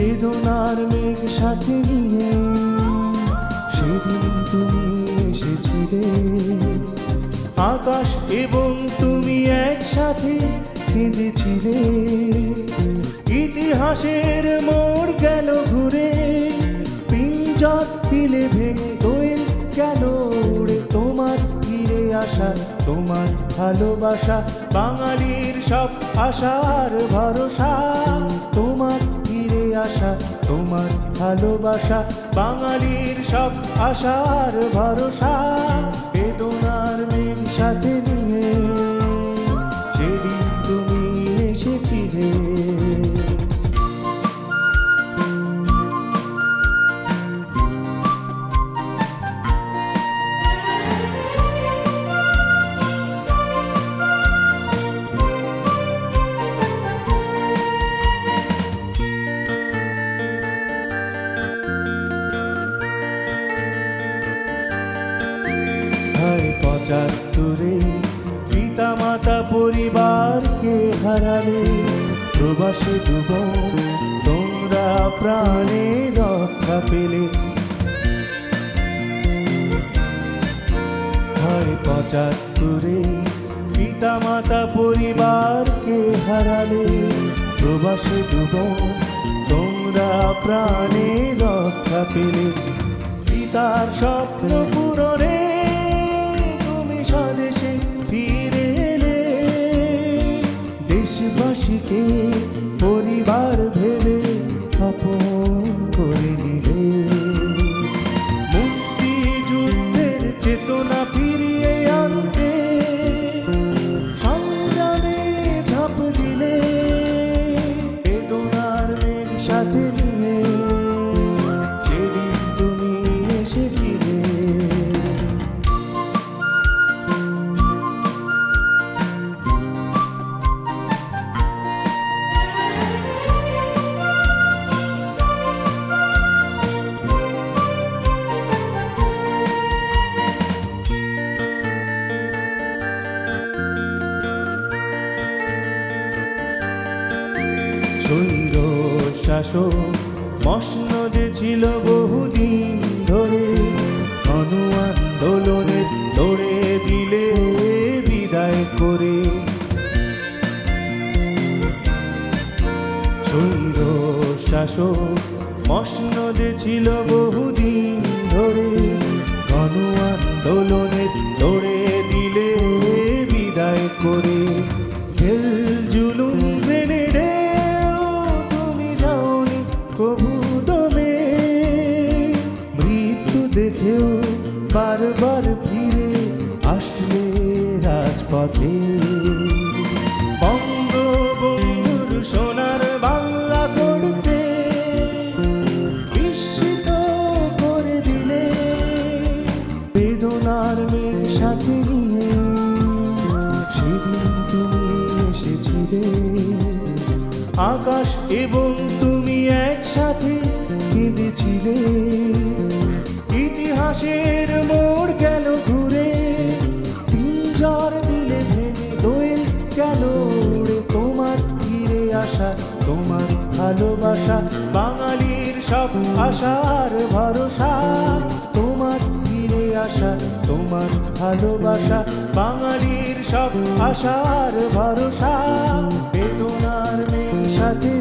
বেদনার মেঘ সাথে নিয়ে সেদিন তুমি এসেছিলে। আকাশ এবং তুমি একসাথে কেঁদেছিলে। ইতিহাসের মোড় গেল ঘুরে পিঞ্জর দিলে ভেঙে দোয়েল গেল উড়ে? তোমার ফিরে আসা, তোমার ভালোবাসা, বাঙালির সব আশার ভরসা। ভালোবাসা বাঙালির সব আশার ভরসা। পঁচাত্তরে পিতা মাতা পরিবারকে হারালে, প্রবাসে ডুব, তোমরা প্রাণে রক্ষা পেলে। হায় পঁচাত্তরে পিতা মাতা পরিবারকে হারালে, প্রবাসে ডুব, তোমরা প্রাণে রক্ষা পেলে। পিতার স্বপ্ন পূরণে দেশবাসীকে স্বৈর শাসক, মসনদে ছিল বহুদিন ধরে। গণ আন্দোলনের দৌড়ে দিলে বিদায় করে। স্বৈর শাসক, মসনদে ছিল বহুদিন ধরে। গণ আন্দোলনের দৌড়ে দিলে বিদায় করে। জেল জুলুম দেখেও বারবার ফিরে আসলে রাজপথে। বঙ্গবন্ধুর সোনার বাংলা করতে বিস্মিত করে দিলে, বেদনার মেঘ সাথে নিয়ে সেদিন তুমি এসেছিলে। আকাশ এবং তুমি একসাথে কেঁদেছিলে। ইতিহাসের মোড় গেল ঘুরে। পিঞ্জর দিলে ভেঙে দোয়েল গেল উড়ে। তোমার ফিরে আসা, তোমার ভালোবাসা, বাঙালির সব আশার ভরসা। তোমার ফিরে আসা, তোমার ভালোবাসা, বাঙালির সব আশার ভরসা। বেদনার মেঘ সাথে